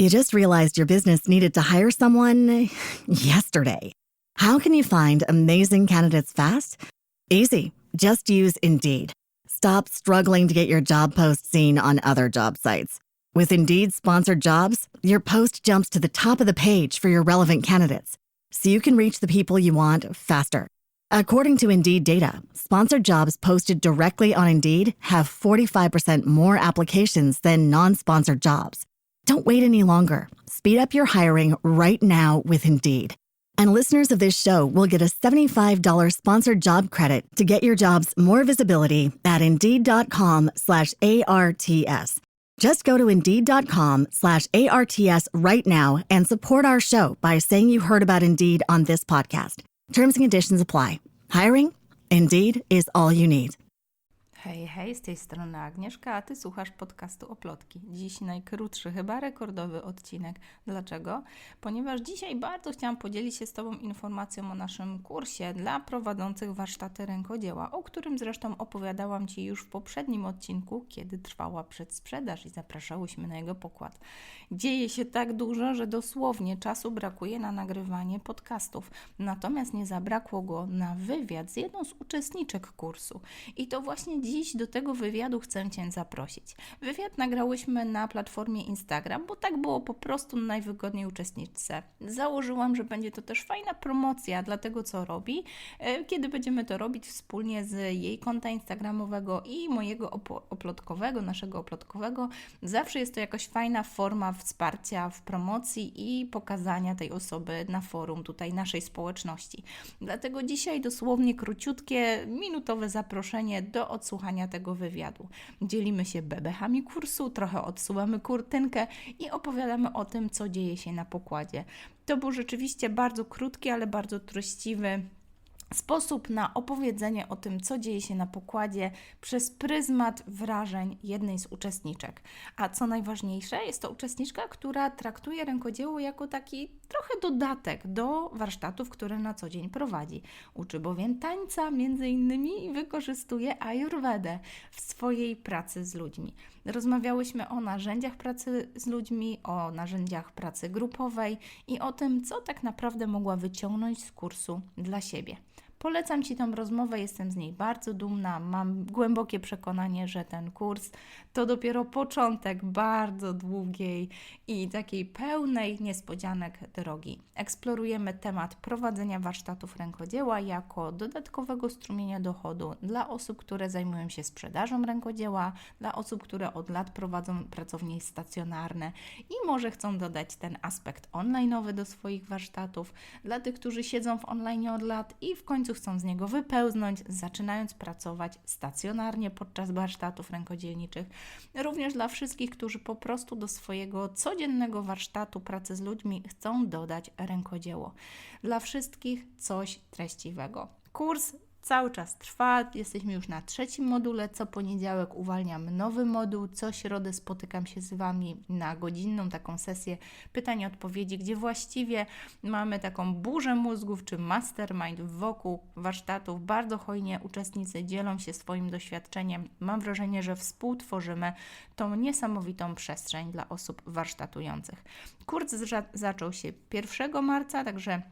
You just realized your business needed to hire someone yesterday. How can you find amazing candidates fast? Easy. Just use Indeed. Stop struggling to get your job post seen on other job sites. With Indeed sponsored jobs, your post jumps to the top of the page for your relevant candidates, so you can reach the people you want faster. According to Indeed data, sponsored jobs posted directly on Indeed have 45% more applications than non sponsored jobs. Don't wait any longer. Speed up your hiring right now with Indeed. And listeners of this show will get a $75 sponsored job credit to get your jobs more visibility at Indeed.com slash ARTS. Just go to Indeed.com slash ARTS right now and support our show by saying you heard about Indeed on this podcast. Terms and conditions apply. Hiring? Indeed is all you need. Hej, hej, z tej strony Agnieszka, a Ty słuchasz podcastu Oplotki. Dziś najkrótszy, chyba rekordowy odcinek. Dlaczego? Ponieważ dzisiaj bardzo chciałam podzielić się z Tobą informacją o naszym kursie dla prowadzących warsztaty rękodzieła, o którym zresztą opowiadałam Ci już w poprzednim odcinku, kiedy trwała przedsprzedaż i zapraszałyśmy na jego pokład. Dzieje się tak dużo, że dosłownie czasu brakuje na nagrywanie podcastów, natomiast nie zabrakło go na wywiad z jedną z uczestniczek kursu. I to właśnie dziś do tego wywiadu chcę Cię zaprosić. Wywiad nagrałyśmy na platformie Instagram, bo tak było po prostu najwygodniej uczestniczce. Założyłam, że będzie to też fajna promocja dla tego, co robi, e, kiedy będziemy to robić wspólnie z jej konta Instagramowego i mojego oplotkowego, naszego oplotkowego. Zawsze jest to jakaś fajna forma wsparcia w promocji i pokazania tej osoby na forum tutaj naszej społeczności. Dlatego dzisiaj dosłownie króciutkie, minutowe zaproszenie do odsłuchania tego wywiadu. Dzielimy się bebechami kursu, trochę odsuwamy kurtynkę i opowiadamy o tym, co dzieje się na pokładzie. To był rzeczywiście bardzo krótki, ale bardzo treściwy sposób na opowiedzenie o tym, co dzieje się na pokładzie przez pryzmat wrażeń jednej z uczestniczek. A co najważniejsze, jest to uczestniczka, która traktuje rękodzieło jako taki trochę dodatek do warsztatów, które na co dzień prowadzi. Uczy bowiem tańca między innymi i wykorzystuje ayurvedę w swojej pracy z ludźmi. Rozmawiałyśmy o narzędziach pracy z ludźmi, o narzędziach pracy grupowej i o tym, co tak naprawdę mogła wyciągnąć z kursu dla siebie. Polecam Ci tą rozmowę, jestem z niej bardzo dumna. Mam głębokie przekonanie, że ten kurs to dopiero początek bardzo długiej i takiej pełnej niespodzianek drogi. Eksplorujemy temat prowadzenia warsztatów rękodzieła jako dodatkowego strumienia dochodu dla osób, które zajmują się sprzedażą rękodzieła, dla osób, które od lat prowadzą pracownie stacjonarne i może chcą dodać ten aspekt online'owy do swoich warsztatów, dla tych, którzy siedzą w online od lat i w końcu chcą z niego wypełznąć, zaczynając pracować stacjonarnie podczas warsztatów rękodzielniczych. Również dla wszystkich, którzy po prostu do swojego codziennego warsztatu pracy z ludźmi chcą dodać rękodzieło. Dla wszystkich coś treściwego. Kurs cały czas trwa. Jesteśmy już na trzecim module. Co poniedziałek uwalniam nowy moduł. Co środę spotykam się z Wami na godzinną taką sesję pytań i odpowiedzi, gdzie właściwie mamy taką burzę mózgów czy mastermind wokół warsztatów. Bardzo hojnie uczestnicy dzielą się swoim doświadczeniem. Mam wrażenie, że współtworzymy tą niesamowitą przestrzeń dla osób warsztatujących. Kurs zaczął się 1 marca, także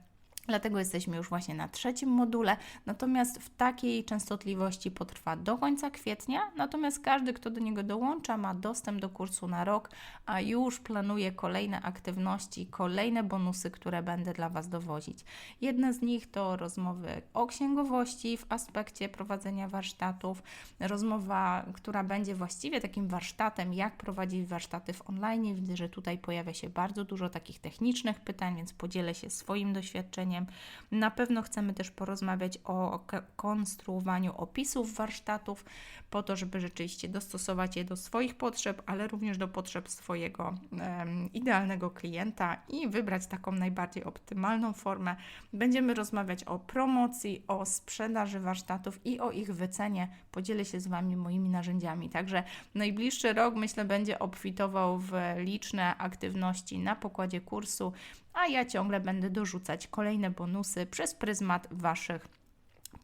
Dlatego jesteśmy już właśnie na trzecim module, natomiast w takiej częstotliwości potrwa do końca kwietnia, natomiast każdy, kto do niego dołącza, ma dostęp do kursu na rok, a już planuje kolejne aktywności, kolejne bonusy, które będę dla Was dowozić. Jedna z nich to rozmowy o księgowości w aspekcie prowadzenia warsztatów, rozmowa, która będzie właściwie takim warsztatem, jak prowadzić warsztaty w online. Widzę, że tutaj pojawia się bardzo dużo takich technicznych pytań, więc podzielę się swoim doświadczeniem na pewno chcemy też porozmawiać o konstruowaniu opisów warsztatów, po to, żeby rzeczywiście dostosować je do swoich potrzeb, ale również do potrzeb swojego um, idealnego klienta i wybrać taką najbardziej optymalną formę. Będziemy rozmawiać o promocji, o sprzedaży warsztatów i o ich wycenie. Podzielę się z Wami moimi narzędziami. Także najbliższy rok myślę będzie obfitował w liczne aktywności na pokładzie kursu a ja ciągle będę dorzucać kolejne bonusy przez pryzmat Waszych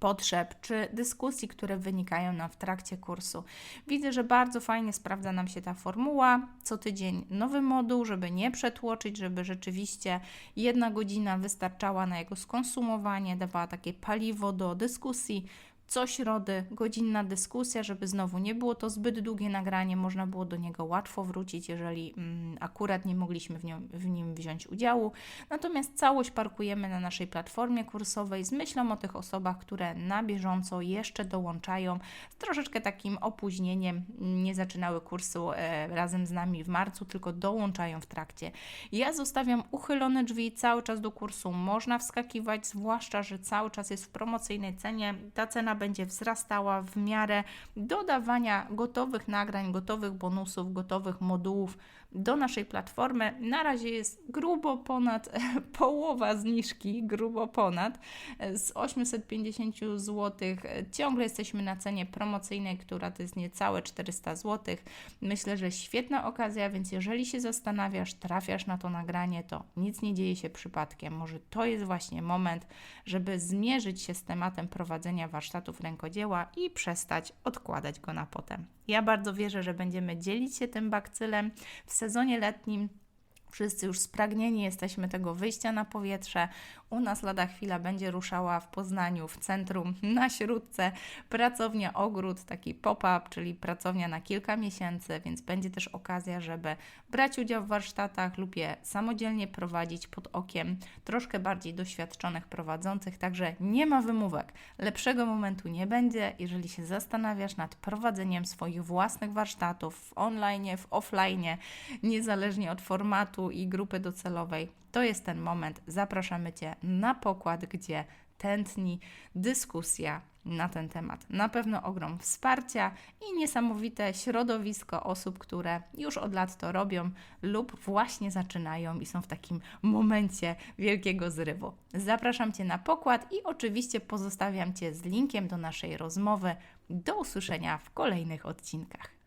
potrzeb czy dyskusji, które wynikają nam w trakcie kursu. Widzę, że bardzo fajnie sprawdza nam się ta formuła. Co tydzień nowy moduł, żeby nie przetłoczyć, żeby rzeczywiście jedna godzina wystarczała na jego skonsumowanie, dawała takie paliwo do dyskusji co środy godzinna dyskusja, żeby znowu nie było to zbyt długie nagranie, można było do niego łatwo wrócić, jeżeli mm, akurat nie mogliśmy w, nią, w nim wziąć udziału. Natomiast całość parkujemy na naszej platformie kursowej z myślą o tych osobach, które na bieżąco jeszcze dołączają z troszeczkę takim opóźnieniem, nie zaczynały kursu e, razem z nami w marcu, tylko dołączają w trakcie. Ja zostawiam uchylone drzwi cały czas do kursu, można wskakiwać, zwłaszcza, że cały czas jest w promocyjnej cenie. Ta cena będzie wzrastała w miarę dodawania gotowych nagrań, gotowych bonusów, gotowych modułów do naszej platformy. Na razie jest grubo ponad połowa zniżki, grubo ponad z 850 zł. Ciągle jesteśmy na cenie promocyjnej, która to jest niecałe 400 zł. Myślę, że świetna okazja, więc jeżeli się zastanawiasz, trafiasz na to nagranie, to nic nie dzieje się przypadkiem. Może to jest właśnie moment, żeby zmierzyć się z tematem prowadzenia warsztatów rękodzieła i przestać odkładać go na potem. Ja bardzo wierzę, że będziemy dzielić się tym bakcylem w sezonie letnim. Wszyscy już spragnieni jesteśmy tego wyjścia na powietrze. U nas lada chwila będzie ruszała w Poznaniu, w centrum, na śródce, pracownia Ogród, taki pop-up, czyli pracownia na kilka miesięcy, więc będzie też okazja, żeby brać udział w warsztatach lub je samodzielnie prowadzić pod okiem troszkę bardziej doświadczonych prowadzących, także nie ma wymówek. Lepszego momentu nie będzie, jeżeli się zastanawiasz nad prowadzeniem swoich własnych warsztatów w online, w offline, niezależnie od formatu i grupy docelowej to jest ten moment. Zapraszamy Cię na pokład, gdzie tętni dyskusja na ten temat. Na pewno ogrom wsparcia i niesamowite środowisko osób, które już od lat to robią lub właśnie zaczynają i są w takim momencie wielkiego zrywu. Zapraszam Cię na pokład i oczywiście pozostawiam Cię z linkiem do naszej rozmowy. Do usłyszenia w kolejnych odcinkach.